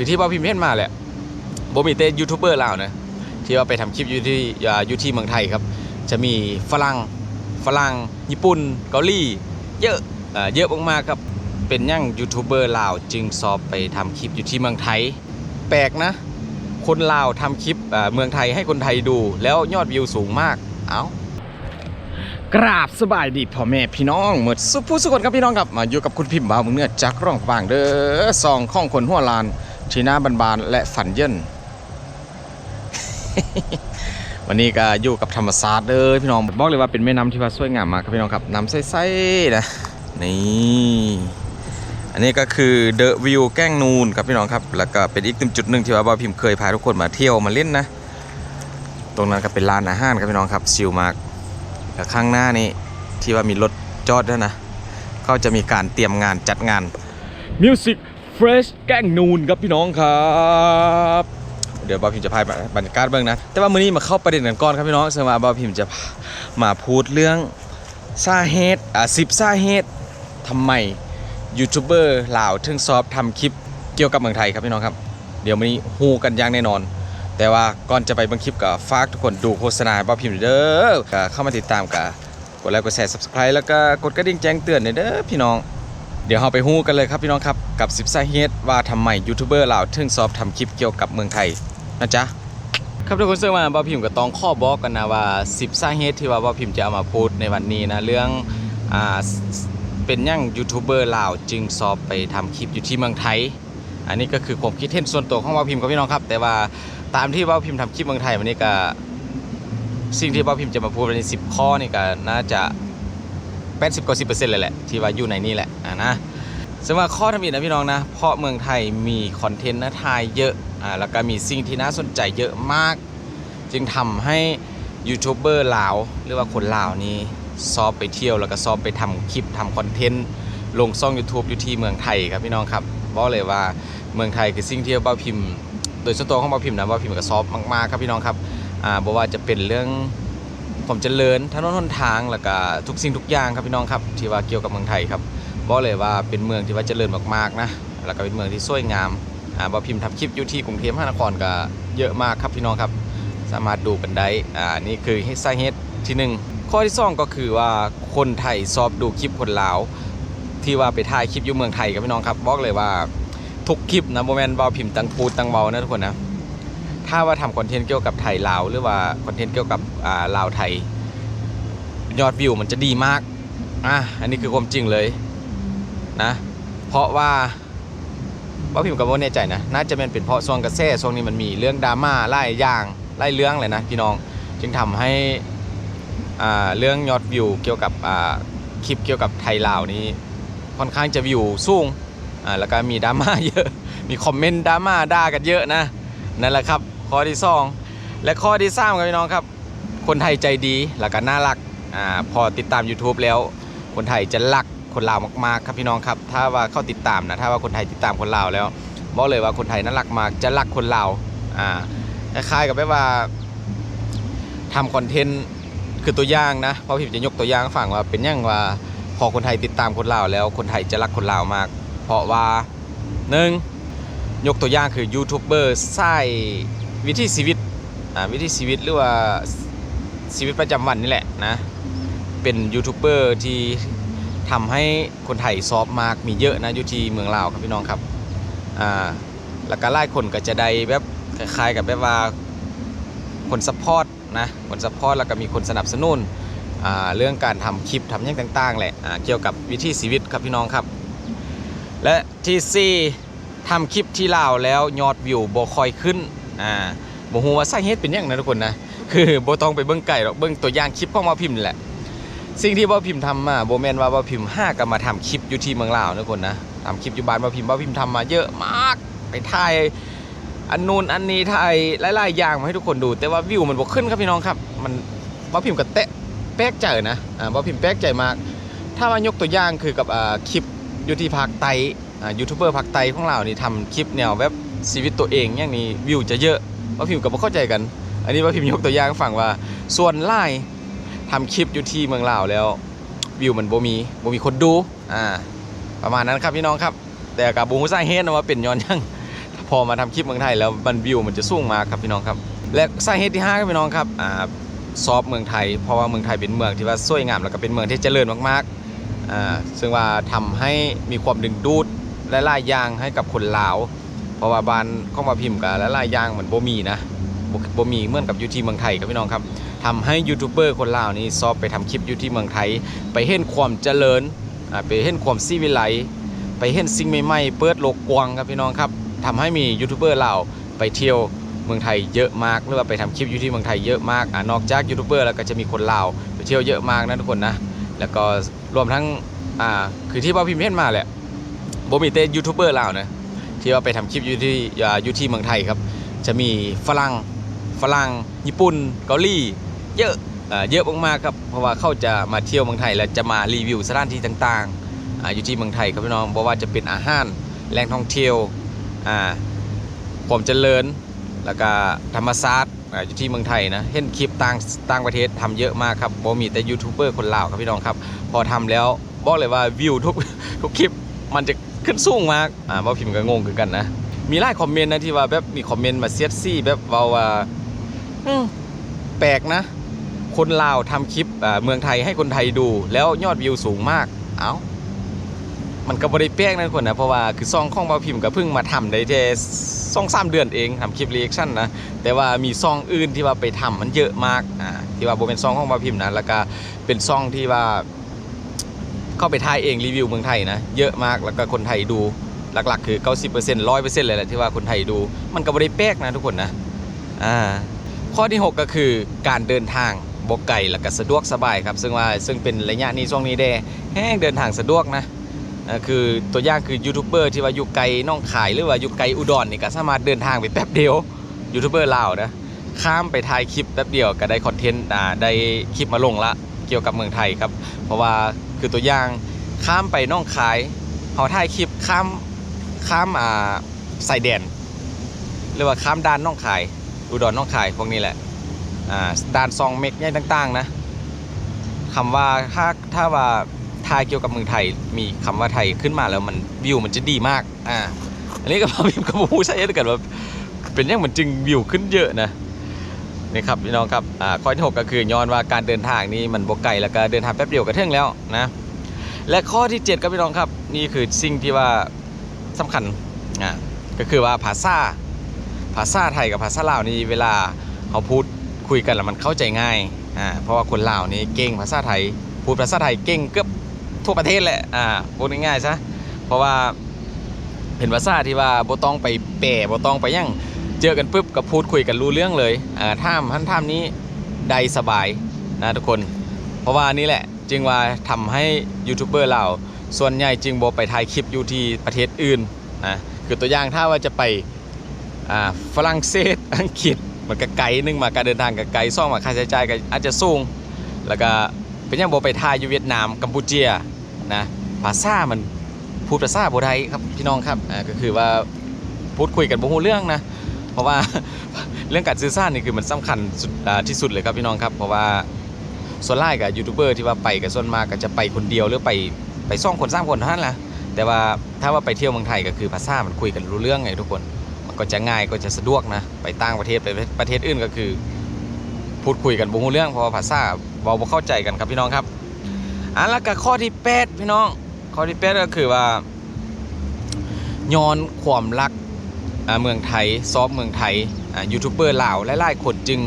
คือที่ว่าพิมพ์เห็นมาแหละบ่มีแต่ยูทูบเบอร์ลาวนะที่ว่าไปทำคลิปอยู่ที่อยู่ที่เมืองไทยครับ จะมีฝรั่งฝรั่งญี่ปุ่นเกาหลีเยอะเยอะมากๆครับเป็นยั่งยูทูบเบอร์ลาวจึงสอบไปทำคลิปอยู่ที่เมืองไทย แปลกนะ คนลาวทำคลิปเมืองไทยให้คนไทยดู แล้วยอดวิวสูงมากเอา้ากราบสบายดีพ่อแม่พี่น้องหมดสุผู้สุคนครับพี่น้องครับมาอยู่กับคุณพิมพ์บ่าวมึงเนื้อจากร่องฟางเด้อซองข้องคนหัวลาน ทีหน้าบานๆและฝันเยินวันนี้ก็อยู่กับธรรมศาสตร์เด้อพี่น้องบอกเลยว่าเป็นแม่น้ำที่ว่าสวยงามมากครับพี่น้องครับน้ำใสๆนะนี่อันนี้ก็คือเดอะวิวแก้งนูนครับพี่น้องครับ แล้วก็เป็นอีกจุดหนึ่งที่ว่าบ่าวพิมพ์เคยพาทุกคนมาเที่ยวมาเล่นนะ ตรงนั้นก็เป็นร้านอาหารครับพี่น้องครับซิลมากแล้วข้างหน้านี้ที่ว่ามีรถจอดด้วยนะเขาจะมีการเตรียมงานจัดงาน Fresh แก้งนูนครับพี่น้องครับเดี๋ยวบาวพิมจะพายบรรยากาศเบ้างนะ แต่ว่ามื้อนี้มาเข้าประเด็นกันก่อนครับพี่น้องซึ่งว่าบาวพิมจะมาพูดเรื่องสาเหตุอ่าสิบสาเหตุทำไมยูทูบเบอร์ลาวถึงสอบทำคลิปเกี่ยวกับเมืองไทยครับพี่น้องครับ เดี๋ยวมื้อนี้ฮู้กันอย่างแน่นอน แต่ว่าก่อนจะไปเบังคลิปก็ฝากทุกคนดูโฆษณาบาวพิมเด้อก็เข้ามาติดตามกับกดไลค์กดแชร์ Subscribe แล้วก็กดกระดิ่งแจ้งเตือนเด้อพี่น้อง ดี๋ยวเราไปฮู้กันเลยครับพี่น้องครับกับ10สาเหตุว่าทำไมยูทูบเบอร์ลาวถึงสอบทำคลิปเกี่ยวกับเมืองไทยนะจ๊ะครับทุกคนซึ่งมาบ่าพิมพ์ก็ต้องข้อบอกกันนะว่า10สาเหตุที่ว่าบ่าพิมพ์จะเอามาพูดในวันนี้นะเรื่องอ่าเป็นหยังยูทูบเบอร์ลาวจึงสอบไปทำคลิปอยู่ที่เมืองไทย อันนี้ก็คือความคิดเห็นส่วนตัวของบ่าพิมพ์กับพี่น้องครับ แต่ว่าตามที่บ่าพิมพ์ทำคลิปเมืองไทยวันนี้ก็สิ่งที่บ่าพิมพ์จะมาพูดใน10ข้อนี่ก็น่าจะ 80กว่า10%เลยแหละ ที่ว่าอยู่ในนี่แหละอ่านะซึ่งว่าข้อทำอิฐนะพี่น้องนะ เพราะเมืองไทยมีคอนเทนต์นะทายเยอะอ่าแล้วก็มีสิ่งที่น่าสนใจเยอะมาก จึงทำให้ยูทูบเบอร์ลาว หรือว่าคนลาวนี้ซอบไปเที่ยวแล้วก็ซอบไปทำคลิปทำคอนเทนต์ลงช่อง YouTube อยู่ที่เมืองไทยครับพี่น้องครับบอกเลยว่าเมืองไทยคือสิ่งที่เบ้าพิมพ์ โดยส่วนตัวของเบ้าพิมพ์นะเบ้าพิมพ์ก็ซอบมากๆครับพี่น้องครับอ่าบอกว่าจะเป็นเรื่อง ความเจริญถนนหนทางแล้วก็ทุกสิ่งทุกอย่างครับพี่น้องครับที่ว่าเกี่ยวกับเมืองไทยครับบอกเลยว่าเป็นเมืองที่ว่าเจริญมากๆนะแล้วก็เป็นเมืองที่สวยงามอ่าบอพิมพ์ทำคลิปอยู่ที่กรุงเทพมหานครก็เยอะมากครับพี่น้องครับสามารถดูกันได้อ่านี่คือสาเหตุที่หนึ่งข้อที่สองก็คือว่าคนไทยชอบดูคลิปคนลาวที่ว่าไปถ่ายคลิปอยู่เมืองไทยครับพี่น้องครับบอกเลยว่าทุกคลิปนะโมเมนต์บอพิมพ์ตังปูดตังเบานะทุกคนนะ ถ้าว่าทำคอนเทนต์เกี่ยวกับไทยลาวหรือว่าคอนเทนต์เกี่ยวกับอ่าลาวไทย ยอดวิวมันจะดีมากอะอันนี้คือความจริงเลยนะเพราะว่าว่าพิมพ์กับว่าแน่ใจนะน่าจะเป็นเป็นเพราะช่วงกระแสช่วงนี้มันมีเรื่องดราม่าไล่ย่างไล่เรื่องเลยนะพี่น้องจึงทำให้อ่าเรื่องยอดวิวเกี่ยวกับอ่าคลิปเกี่ยวกับไทยลาวนี้ค่อนข้างจะวิวสูงอ่าแล้วก็มีดราม่าเยอะมีคอมเมนต์ดราม่าด่ากันเยอะนะ นั่นแหละครับข้อที่สองและข้อที่สามครับพี่น้องครับ คนไทยใจดีแล้วก็น่ารักอ่าพอติดตาม YouTube แล้ว คนไทยจะรักคนลาวมากๆครับพี่น้องครับ ถ้าว่าเข้าติดตามนะถ้าว่าคนไทยติดตามคนลาวแล้วบอกเลยว่าคนไทยน่ารักมากจะรักคนลาวอ่าคล้ายๆกับแบบว่าทำคอนเทนต์คือตัวอย่างนะเพราะพี่จะยกตัวอย่างให้ฟังว่าเป็นยังว่าพอคนไทยติดตามคนลาวแล้วคนไทยจะรักคนลาวมาก เพราะว่าหนึ่ง ยกตัวอย่างคือยูทูบเบอร์ใส่วิถีชีวิตอ่วิถีชีวิตหรือว่าชีวิตประจำวันนี่แหละนะเป็นยูทูบเบอร์ที่ทำให้คนไทยซอฟมากมีเยอะนะอยู่ที่เมืองลาวครับพี่น้องครับอ่าแล้วก็หลายคนก็จะได้แบบคล้ายๆกับแบบว่าคนซัพพอร์ตนะคนซัพพอร์ตแล้วก็มีคนสนับสนุนอ่าเรื่องการทำคลิปทำอย่างต่างๆแหละอ่าเกี่ยวกับวิถีชีวิตครับพี่น้องครับ และที่สี่ ทำคลิปที่ลาวแล้วยอดวิวบ่ค่อยขึ้นอ่าบ่ฮู้ว่าสาเหตุเป็นหยังนะทุกคนนะคือบ่ต้องไปเบิ่งไก่หรอกเบิ่งตัวอย่างคลิปของหมาพิมพ์นี่แหละ สิ่งที่บ่พิมพ์ทำมาโบแมนว่าบ่พิมพ์ห้าก็มาทำคลิปอยู่ที่เมืองลาวนะทุกคนนะทำคลิปอยู่บ้านบ่พิมพ์บ่พิมพ์ทำมาเยอะมากไปถ่ายอันนู้นอันนี้ถ่ายหลายๆอย่างมาให้ทุกคนดู แต่ว่าวิวมันบ่ขึ้นครับพี่น้องครับ มันบ่พิมพ์ก็แตะแปลกใจนะอ่าบ่พิมพ์แปลกใจมาก ถ้าว่ายกตัวอย่างคือกับอ่าคลิป อยู่ที่ภาคใต้ยูทูบเบอร์ภาคใต้ของเรานี่ทำคลิปแนวแบบชีวิตตัวเองอย่างนี้วิวจะเยอะบ่าวพิมพ์ก็บ่เข้าใจกัน อันนี้บ่าพิมพ์ยกตัวอย่างฟังว่า ส่วนหลายทำคลิปอยู่ที่เมืองลาวแล้ว วิวมันบ่มีบ่มีคนดูอ่าประมาณนั้นครับพี่น้องครับ แต่กับบูฮู้สาเหตุนะว่าเป็นย้อนยังพอมาทำคลิปเมืองไทยแล้วมันวิวมันจะสูงมากครับพี่น้องครับ และสาเหตุที่ห้าครับพี่น้องครับอ่าซอฟเมืองไทยเพราะว่าเมืองไทยเป็นเมืองที่ว่าสวยงามแล้วก็เป็นเมืองที่เจริญมากๆ อ่าซึ่งว่าทำให้มีความดึงดูดและหลายอย่างให้กับคนลาว เพราะว่าบ้านของมาพิมพ์กับและหลายอย่างเหมือนโบมีนะบ่บ่มีเหมือนกับยูที่เมืองไทยครับพี่น้องครับทำให้ยูทูบเบอร์คนลาวนี่ซอบไปทำคลิปอยู่ที่เมืองไทย ไปเห็นความเจริญไปเห็นความซีวิไลไปเห็นสิ่งใหม่ๆเปิดโลกกว้างครับพี่น้องครับทำให้มียูทูบเบอร์ลาวไปเที่ยวเมืองไทยเยอะมากหรือว่าไปทำคลิปอยู่ที่เมืองไทยเยอะมากอ่านอกจากยูทูบเบอร์แล้วก็จะมีคนลาวไปเที่ยวเยอะมากนะทุกคนนะแล้วก็ รวมทั้งอ่าคือที่พ่อพิมพ์เห็นมาแหละบ่มีแต่ยูทูบเบอร์ลาวนะที่ว่าไปทำคลิปอยู่ที่อยู่ที่เมืองไทยครับ จะมีฝรั่งฝรั่งญี่ปุ่นเกาหลีเยอะเยอะมากๆครับเพราะว่าเขาจะมาเที่ยวเมืองไทยแล้วจะมารีวิวสถานที่ต่างๆออยู่ที่เมืองไทยครับพี่น้องเพราะว่าจะเป็นอาหารแหล่งท่องเที่ยวความเจริญแล้วก็ธรรมศาสตร์ อยู่ที่เมืองไทยนะเห็นคลิปต่างต่างประเทศทำเยอะมากครับบ่มีแต่ยูทูบเบอร์คนลาวครับพี่น้องครับ พอทำแล้วบอกเลยว่าวิวทุกทุกคลิปมันจะขึ้นสูงมากอ่าบ่พิมพ์ก็งงคือกันนะ มีหลายคอมเมนต์นะที่ว่าแบบมีคอมเมนต์มาเซียดซี่แบบเว่าว่าแปลกนะ คนลาวทำคลิปอ่าเมืองไทยให้คนไทยดู แล้วยอดวิวสูงมาก เอ้า มันก็บ่ได้แปลกนะทุกคนนะเพราะว่าคือซองของบ่พิมพ์ก็เพิ่งมาทำได้แค่สองสามเดือนเองทำคลิปรีแอคชั่นนะแต่ว่ามีซองอื่นที่ว่าไปทำมันเยอะมากอ่าที่ว่าโบเป็นซองของบ่พิมพ์นะแล้วก็เป็นซองที่ว่า เข้าไปถ่ายเองรีวิวเมืองไทยนะเยอะมากแล้วก็คนไทยดูหลักๆ คือ 90% 100%เลยแหละที่ว่าคนไทยดู มันก็บ่ได้แปลกนะทุกคนนะอ่าข้อที่ 6 ก็คือการเดินทางบกไก่แล้วก็สะดวกสบายครับ ซึ่งว่าซึ่งเป็นระยะนี้ช่วงนี้ได้แห้งเดินทางสะดวกนะ คือตัวอย่างคือยูทูบเบอร์ที่ว่าอยู่ไกลน้องขายหรือว่าอยู่ไกลอุดรนี่ก็สามารถเดินทางไปแป๊บเดียวยูทูบเบอร์ลาวนะข้ามไปถ่ายคลิปแป๊บเดียวก็ได้คอนเทนต์อ่าได้คลิปมาลงละเกี่ยวกับเมืองไทยครับ เพราะว่าคือตัวอย่างข้ามไปน้องขายเขาถ่ายคลิปข้ามข้ามอ่าใส่แดนหรือว่าข้ามด้านน้องขาย อุดรน้องขายพวกนี้แหละอ่าด้านซองเมกเนี่ยต่าง ๆ นะคำว่าถ้าถ้าว่า ถ่ายเกี่ยวกับเมืองไทยมีคำว่าไทยขึ้นมาแล้วมันวิวมันจะดีมากอ่าอันนี้ก็พอพิมพ์กับผู้ใช้ด้วยกันว่าเป็นยังมันจึงวิวขึ้นเยอะนะนี่ครับพี่น้องครับอ่าข้อที่6ก็คือย้อนว่าการเดินทางนี่มันบกไก่แล้วก็เดินทางแป๊บเดียวก็ถึงแล้วนะและข้อที่ 7 ครับพี่น้องครับนี่คือสิ่งที่ว่าสำคัญอ่าก็คือว่าภาษาภาษาไทยกับภาษาลาวนี่เวลาเขาพูดคุยกันแล้วมันเข้าใจง่ายอ่าเพราะว่าคนลาวนี่เก่งภาษาไทย พูดภาษาไทยเก่งเกือบ ทั่วประเทศแหละอ่าพูดง่ายๆซะเพราะว่าเป็นภาษาที่ว่าบ่ต้องไปแปลบ่ต้องไปยังเจอกันปุ๊บก็พูดคุยกันรู้เรื่องเลยอ่าท่ามท่านท่ามนี้ใดสบายนะทุกคน เพราะว่านี่แหละจึงว่าทำให้ยูทูบเบอร์เราส่วนใหญ่จึงโบไปถ่ายคลิปอยู่ที่ประเทศอื่นนะคือตัวอย่างถ้าว่าจะไปอ่าฝรั่งเศสอังกฤษมันก็ไกลนึงมาการเดินทางก็ไกลซ่องมาค่าใช้จ่ายก็อาจจะสูงแล้วก็ เป็นอย่างโบไปถ่ายอยู่เวียดนามกัมพูเชียนะภาษามันพูดภาษาโบไทยครับพี่น้องครับอ่าก็คือว่าพูดคุยกันบ่ฮู้เรื่องนะเพราะว่าเรื่องการสื่อสารนี่คือมันสำคัญที่สุดเลยครับพี่น้องครับ เพราะว่าส่วนไล่กับยูทูบเบอร์ที่ว่าไปกับส่วนมากก็จะไปคนเดียวหรือไปไปซ่องคนสร้างคนเท่านั้นแหละแต่ว่าถ้าว่าไปเที่ยวเมืองไทยก็คือภาษามันคุยกันรู้เรื่องไงทุกคน มันก็จะง่ายก็จะสะดวกนะ ไปต่างประเทศไปประเทศอื่นก็คือ พูดคุยกันบ่รู้เรื่องเพราะว่าภาษาเว้าบ่เข้าใจกันครับพี่น้องครับอันแล้วก็ข้อที่แปดพี่น้อง ข้อที่แปดก็คือว่าย้อนความรักอ่าเมืองไทยซอฟต์เมืองไทยอ่ายูทูบเบอร์ลาวหลายๆคนจึง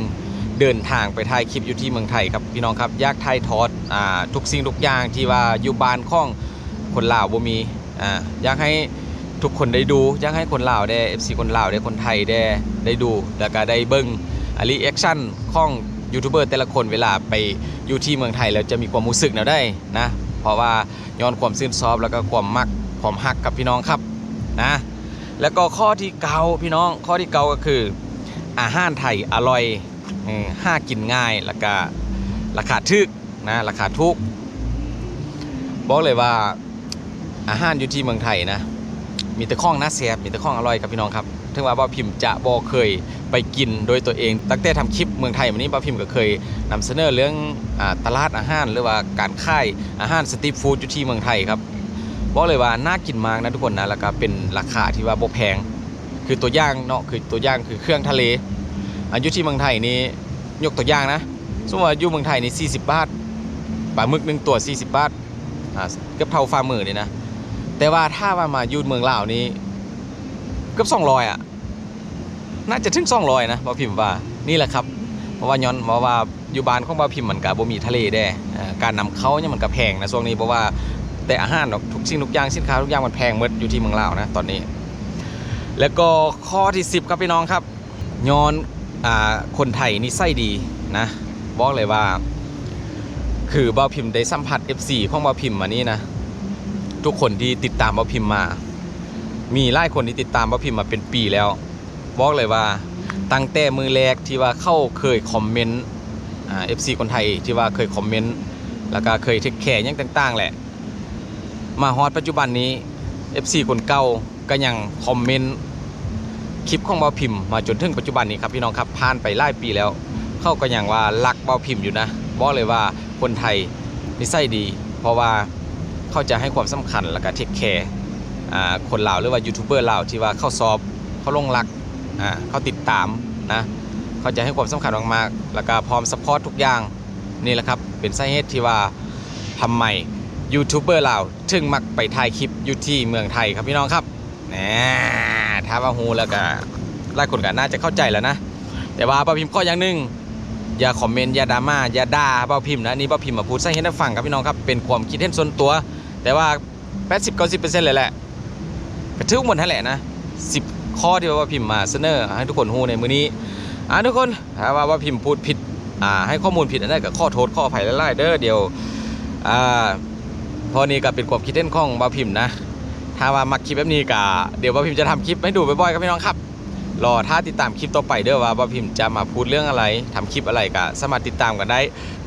เดินทางไปถ่ายคลิปอยู่ที่เมืองไทยครับพี่น้องครับอยากถ่ายทอดอ่าทุกสิ่งทุกอย่างที่ว่าอยู่บ้านของคนลาวบ่มีอ่าอยากให้ทุกคนได้ดู อยากให้คนลาวได้ FC คนลาวได้คนไทยได้ได้ดูแล้วก็ได้เบิ่งอา รีแอคชั่นของยูทูบเบอร์แต่ละคนเวลาไปอยู่ที่เมืองไทยแล้วจะมีความรู้สึกแนวได้นะ เพราะว่าย้อนความซื่นซอบแล้วก็ความมักความฮักกับพี่น้องครับนะแล้วก็ข้อที่เกาพี่น้องข้อที่เกาก็คือ อาหารไทยอร่อยห้ากินง่ายแล้วก็ราคาถูกนะราคาถูกบอกเลยว่าอาหารอยู่ที่เมืองไทยนะ มีแต่ข้องน่าแซ่บมีแต่ข้องอร่อยครับพี่น้องครับถึงว่าบ่าพิมพ์จะบ่เคย ไปกินโดยตัวเอง ตั้งแต่ทำคลิปเมืองไทยวันนี้บ่าพิมพ์ก็เคยนำเสนอเรื่องอตลาดอาหาร หรือว่าการค่ายอาหารสตรีทฟู้ดอยู่ที่เมืองไทยครับบอกเลยว่าน่ากินมากนะทุกคนนะแล้วก็เป็นราคาที่ว่าบ่แพง คือตัวย่างเนาะคือตัวย่างคือเครื่องทะเลอายุที่เมืองไทยนี่ยกตัวอย่างนะสมมติว่าอยู่เมืองไทยนี่40 บาทปลาหมึกหนึ่งตัว 40 บาทอ่าเกือบเท่าฝ่ามือนี่นะ แต่ว่าถ้าว่ามาอยู่เมืองลาวนี่เกือบ200อะ น่าจะถึง200นะบ่พิมพ์ว่านี่แหละครับเพราะว่าย้อนเพราะว่าอยู่บ้านของบ่พิมพ์มันก็บ่มีทะเลแด้อ่การนำเข้าเนี่ยมันก็แพงนะช่วงนี้เพราะว่าแต่อาหารเนะทุกสิ่งทุกอย่างสินค้าทุกอย่างมันแพงหมดอยู่ที่เมืองลาวนะตอนนี้ แล้วก็ข้อที่ 10 ครับพี่น้องครับย้อนอ่าคนไทยนิสัยดีนะบอกเลยว่า คือบ่าวพิมพ์ได้สัมผัส FC ของบ่าวพิมพ์มานี่นะทุกคนที่ติดตามบ่าวพิมพ์มา มีหลายคนที่ติดตามบ่าวพิมพ์มาเป็นปีแล้ว บอกเลยว่าตั้งแต่มือแรกที่ว่าเข้าเคยคอมเมนต์เอ่า FC คนไทยที่ว่าเคยคอมเมนต์แล้วก็เคยเทคแคร์ยังต่างๆแหละ มาฮอดปัจจุบันนี้ FC คนเก่าก็ยังคอมเมนต์คลิปของเบาพิมพ์มาจนถึงปัจจุบันนี้ครับพี่น้องครับผ่านไปหลายปีแล้ว เขาก็ยังว่ารักเบาพิมพ์อยู่นะบอกเลยว่าคนไทยนิสัยดี เพราะว่าเขาจะให้ความสำคัญแล้วก็เทคแคร์คนลาวหรือว่ายูทูบเบอร์ลาวที่ว่าเข้าซอบเขาลงรัก อ่าเขาติดตามนะเขาจะให้ความสำคัญมากๆแล้วก็พร้อมสปอร์ตทุกอย่างนี่แหละครับเป็นสาเหตุที่ว่าทำไมยูทูบเบอร์ลาวถึงมักไปถ่ายคลิปอยู่ที่เมืองไทยครับพี่น้องครับแหมถ้าว่าฮูแล้วก็หลายคนก็น่าจะเข้าใจแล้วนะ แต่ว่าป้าพิมพ์ข้ออย่างหนึ่งอย่าคอมเมนต์อย่าดราม่าอย่าด่าป้าพิมพ์นะนี่ป้าพิมพ์มาพูดส่ให้ได้ฟังครับพี่น้องครับเป็นความคิดเห็นส่วนตัว แต่ว่า 80 90%เลยแหละกระทึกหมดทั้งแหละนะ10 ข้อที่ว่าพิมพ์มาเสนอให้ทุกคนฮู้ในมื้อนี้อ่าทุกคนถ้าว่าว่าพิมพ์พูดผิดอ่าให้ข้อมูลผิดอันนั้นก็ข้อโทษข้ออภัยหลายๆเด้อเดี๋ยวอ่าพราะนี่ก็เป็นความคิดเห็นของบ่าวพิมพ์นะ ถ้าว่ามักคลิปแบบนี้ก็เดี๋ยวบ่าวพิมพ์จะทำคลิปให้ดูบ่อยๆครับพี่น้องครับรอถ้าติดตามคลิปต่อไปเด้อว่าบ่าวพิมพ์จะมาพูดเรื่องอะไรทำคลิปอะไรก็สามารถติดตามกันได้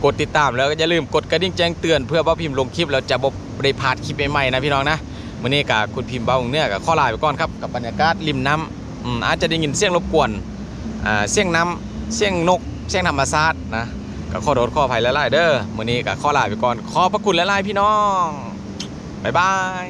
กดติดตามแล้วก็อย่าลืมกดกระดิ่งแจ้งเตือนเพื่อบ่าวพิมพ์ลงคลิปแล้วจะบ่ได้พลาดคลิปใหม่ๆนะพี่น้องนะ มื่อนี้กับคุณพิมพ์เบาเนื้อกับข้อลายไปก่อนครับกับบรรยากาศริมน้ำอืมอาจจะได้ยินเสียงรบกวนอ่าเสียงน้ำเสียงนก เสียงธรรมชาตินะกับข้อโดดข้อภัยแลายๆเด้อมื่อนี้กับข้อลายไปก่อนขอบพระคุณแลายๆพี่น้องบ๊ายบาย